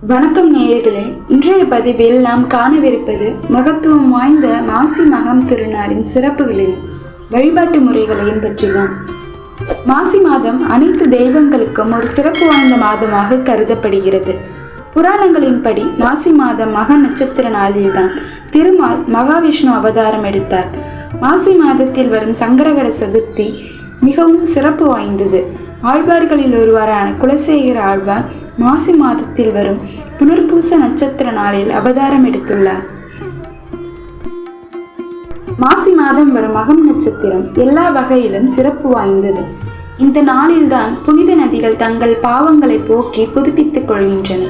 வணக்கம் நேயர்களே இன்றைய பதிவில் நாம் காணவிருப்பது மகத்துவம் வாய்ந்த மாசி மகம் திருநாளின் சிறப்புகளையும் வழிபாட்டு முறைகளையும் பற்றிதான். மாசி மாதம் அனைத்து தெய்வங்களுக்கும் ஒரு சிறப்பு வாய்ந்த மாதமாக கருதப்படுகிறது. புராணங்களின்படி மாசி மாதம் மக நட்சத்திர நாளில்தான் திருமால் மகாவிஷ்ணு அவதாரம் எடுத்தார். மாசி மாதத்தில் வரும் சங்கரகர சதுர்த்தி மிகவும் சிறப்பு வாய்ந்தது. ஆழ்வார்களில் ஒருவரான குலசேகர ஆழ்வார் மாசி மாதத்தில் வரும் புனர்பூச நட்சத்திர நாளில் அவதாரம் எடுத்துள்ளார். மாசி மாதம் வரும் மகம் நட்சத்திரம் எல்லா வகையிலும் சிறப்பு வாய்ந்தது. இந்த நாளில்தான் புனித நதிகள் தங்கள் பாவங்களை போக்கி புதுப்பித்துக் கொள்கின்றன.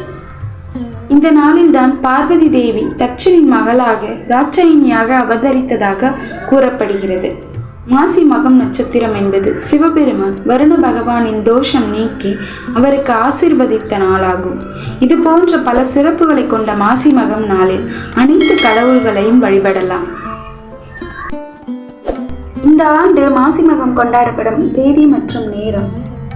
இந்த நாளில்தான் பார்வதி தேவி தட்சனின் மகளாக தாட்சாயினியாக அவதரித்ததாக கூறப்படுகிறது. மாசி மகம் நட்சத்திரம் என்பது சிவபெருமான் வருண பகவானின் தோஷம் நீக்கி அவருக்கு ஆசிர்வதித்த நாளாகும். இது போன்ற பல சிறப்புகளை கொண்ட மாசி மகம் நாளில் அனைத்து கடவுள்களையும் வழிபடலாம். இந்த ஆண்டு மாசி மகம் கொண்டாடப்படும் தேதி மற்றும் நேரம்.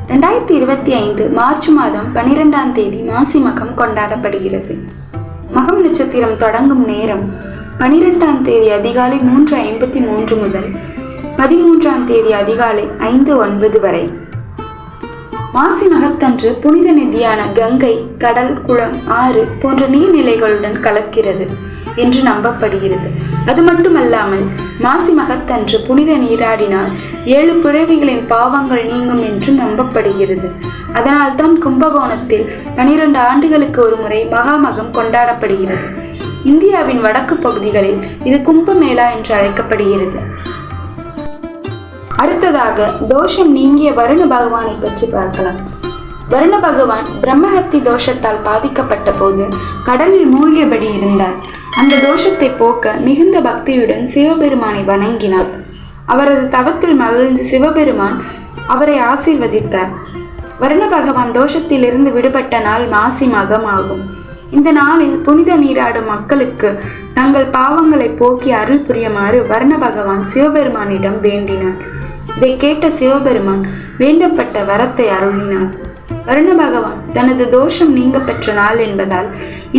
ரெண்டாயிரத்தி இருபத்தி ஐந்து மார்ச் மாதம் பனிரெண்டாம் தேதி மாசி மகம் கொண்டாடப்படுகிறது. மகம் நட்சத்திரம் தொடங்கும் நேரம் பனிரெண்டாம் தேதி அதிகாலை மூன்று ஐம்பத்தி மூன்று முதல் பதிமூன்றாம் தேதி அதிகாலை ஐந்து ஒன்பது வரை. மாசி மகத்தன்று புனித நிதியான கங்கை கடல் குளம் ஆறு போன்ற நீர்நிலைகளுடன் கலக்கிறது என்று நம்பப்படுகிறது. அது மட்டுமல்லாமல் மாசி மகத்தன்று புனித நீராடினால் ஏழு பிறவிகளின் பாவங்கள் நீங்கும் என்றும் நம்பப்படுகிறது. அதனால்தான் கும்பகோணத்தில் பனிரெண்டு ஆண்டுகளுக்கு ஒரு முறை மகாமகம் கொண்டாடப்படுகிறது. இந்தியாவின் வடக்கு பகுதிகளில் இது கும்பமேளா என்று அழைக்கப்படுகிறது. அடுத்ததாக தோஷம் நீங்கிய வருண பகவானை பற்றி பார்க்கலாம். வருண பகவான் பிரம்மஹத்தி தோஷத்தால் பாதிக்கப்பட்ட போது கடலில் மூழ்கியபடி இருந்தார். அந்த தோஷத்தை போக்க மிகுந்த பக்தியுடன் சிவபெருமானை வணங்கினார். அவரது தவத்தில் மகிழ்ந்து சிவபெருமான் அவரை ஆசீர்வதித்தார். வருண பகவான் தோஷத்திலிருந்து விடுபட்ட நாள் மாசி மகம் ஆகும். இந்த நாளில் புனித நீராடும் மக்களுக்கு தங்கள் பாவங்களை போக்கி அருள் புரியுமாறு வர்ண பகவான் சிவபெருமானிடம் வேண்டினார். இதை கேட்ட சிவபெருமான் வேண்டப்பட்ட வரத்தை அருளினார். வருண பகவான் தனது தோஷம் நீங்க பெற்ற நாள் என்பதால்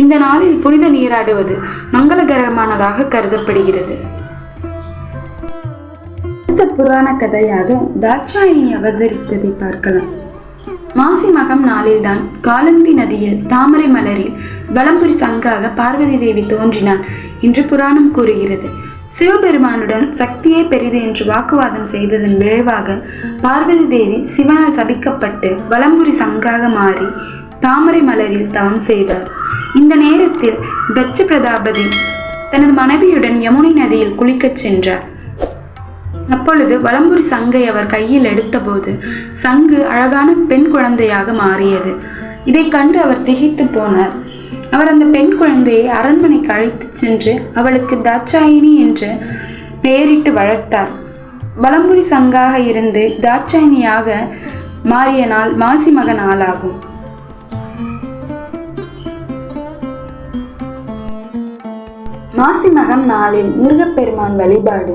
இந்த நாளில் புனித நீராடுவது மங்களகரமானதாக கருதப்படுகிறது. அடுத்த புராண கதையாக தாட்சாயினி அவதரித்ததை பார்க்கலாம். மாசி மகம் நாளில்தான் காலந்தி நதியில் தாமரை மலரில் வலம்புரி சங்காக பார்வதி தேவி தோன்றினார் என்று புராணம் கூறுகிறது. சிவபெருமானுடன் சக்தியே பெரிது என்று வாக்குவாதம் செய்ததன் விளைவாக பார்வதி தேவி சிவனால் சபிக்கப்பட்டு வலம்புரி சங்காக மாறி தாமரை மலரில் தவம் செய்தார். இந்த நேரத்தில் தட்ச பிரதாபதி தனது மனைவியுடன் யமுனை நதியில் குளிக்கச் சென்றார். அப்பொழுது வலம்புரி சங்கை அவர் கையில் எடுத்தபோது சங்கு அழகான பெண் குழந்தையாக மாறியது. இதை கண்டு அவர் திகைத்து போனார். அவர் அந்த பெண் குழந்தையை அரண்மனைக்கு அழைத்துச் சென்று அவளுக்கு தாட்சாயினி என்று பெயரிட்டு வளர்த்தார். வலம்புரி சங்காக இருந்து தாட்சாயினியாக மாறிய நாள் மாசி மக நாளாகும் மாசிமகம் நாளில் முருகப்பெருமான் வழிபாடு.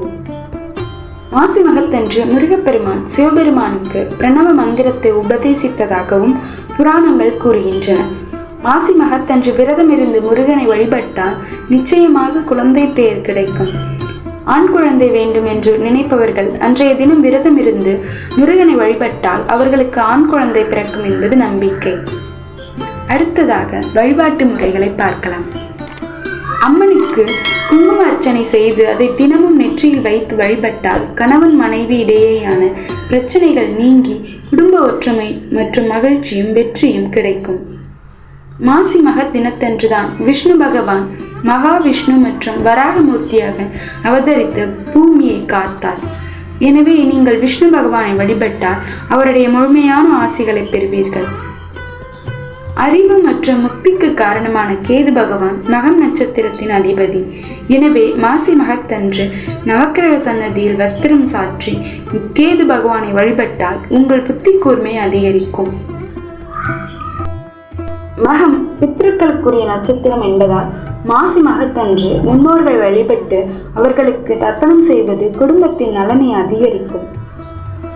மாசிமகத்தன்று முருகப்பெருமான் சிவபெருமானுக்கு பிரணவ மந்திரத்தை உபதேசித்ததாகவும் புராணங்கள் கூறுகின்றன. மாசி மகத்தன்று விரதமிருந்து முருகனை வழிபட்டால் நிச்சயமாக குழந்தை பெயர் கிடைக்கும். ஆண் குழந்தை வேண்டும் என்று நினைப்பவர்கள் அன்றைய தினம் விரதம் இருந்து முருகனை வழிபட்டால் அவர்களுக்கு ஆண் குழந்தை பிறக்கும் என்பது நம்பிக்கை. அடுத்ததாக வழிபாட்டு முறைகளை பார்க்கலாம். அம்மனுக்கு குங்கும அர்ச்சனை செய்து அதை தினமும் நெற்றியில் வைத்து வழிபட்டால் கணவன் மனைவி இடையேயான பிரச்சனைகள் நீங்கி குடும்ப ஒற்றுமை மற்றும் மகிழ்ச்சியும் வெற்றியும் கிடைக்கும். மாசி மக தினத்தன்றுதான். விஷ்ணு பகவான் மகாவிஷ்ணு மற்றும் வராகமூர்த்தியாக அவதரித்து பூமியை காத்தார். எனவே நீங்கள் விஷ்ணு பகவானை வழிபட்டால் அவருடைய முழுமையான ஆசிகளை பெறுவீர்கள். அறிவு மற்றும் முக்திக்கு காரணமான கேது பகவான் மகம் நட்சத்திரத்தின் அதிபதி. எனவே மாசி மகத்தன்று நவக்கிரக சன்னதியில் வஸ்திரம் சாற்றி கேது பகவானை வழிபட்டால் உங்கள் புத்தி கூர்மை அதிகரிக்கும். மகம் பித்ருக்களுக்குரிய நட்சத்திரம் என்பதால் மாசி மகத்தன்று முன்னோர்கள் வழிபட்டு அவர்களுக்கு தர்ப்பணம் செய்வது குடும்பத்தின் நலனை அதிகரிக்கும்.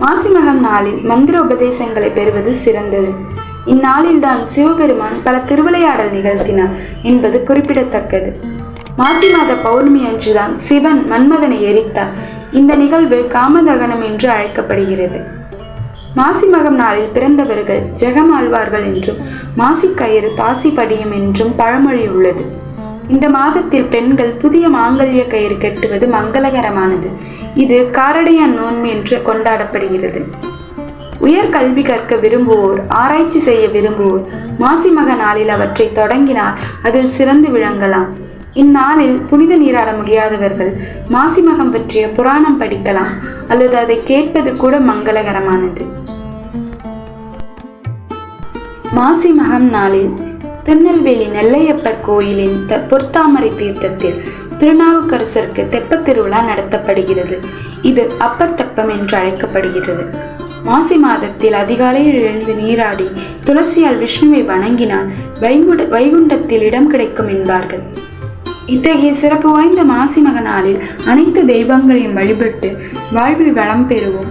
மாசி மகம் நாளில் மந்திர உபதேசங்களை பெறுவது சிறந்தது. இந்நாளில்தான் சிவபெருமான் பல திருவிளையாடல் நிகழ்த்தினார் என்பது குறிப்பிடத்தக்கது. மாசி மாத பௌர்ணமி அன்றுதான் சிவன் மன்மதனை எரித்தார். இந்த நிகழ்வு காமதகனம் என்று அழைக்கப்படுகிறது. மாசி மகம் நாளில் பிறந்தவர்கள் ஜெகம் ஆழ்வார்கள் என்றும் மாசி கயிறு பாசி படியும் என்றும் பழமொழி உள்ளது. இந்த மாதத்தில் பெண்கள் புதிய மாங்கல்ய கயிறு கட்டுவது மங்களகரமானது. இது காரடையான் நோன்பு என்று கொண்டாடப்படுகிறது. உயர் கல்வி கற்க விரும்புவோர் ஆராய்ச்சி செய்ய விரும்புவோர் மாசி மக நாளில் அவற்றை தொடங்கினால் அதில் சிறந்து விளங்கலாம். இந்நாளில் புனித நீராட முடியாதவர்கள் மாசிமகம் பற்றிய புராணம் படிக்கலாம் அல்லது அதை கேட்பது கூட மங்களகரமானது. மாசி மகம் நாளில் திருநெல்வேலி நெல்லையப்பர் கோயிலின் த பொற்தாமரை தீர்த்தத்தில் திருநாவுக்கரசருக்கு தெப்பத் திருவிழா நடத்தப்படுகிறது. இது அப்பர் தெப்பம் என்று அழைக்கப்படுகிறது. மாசி மாதத்தில் அதிகாலையில் எழுந்து நீராடி துளசியால் விஷ்ணுவை வணங்கினால் வைகுண்ட வைகுண்டத்தில் இடம் கிடைக்கும் என்பார்கள். இத்தகைய சிறப்பு வாய்ந்த மாசி மக நாளில் அனைத்து தெய்வங்களையும் வழிபட்டு வாழ்வில் வளம் பெறுவோம்.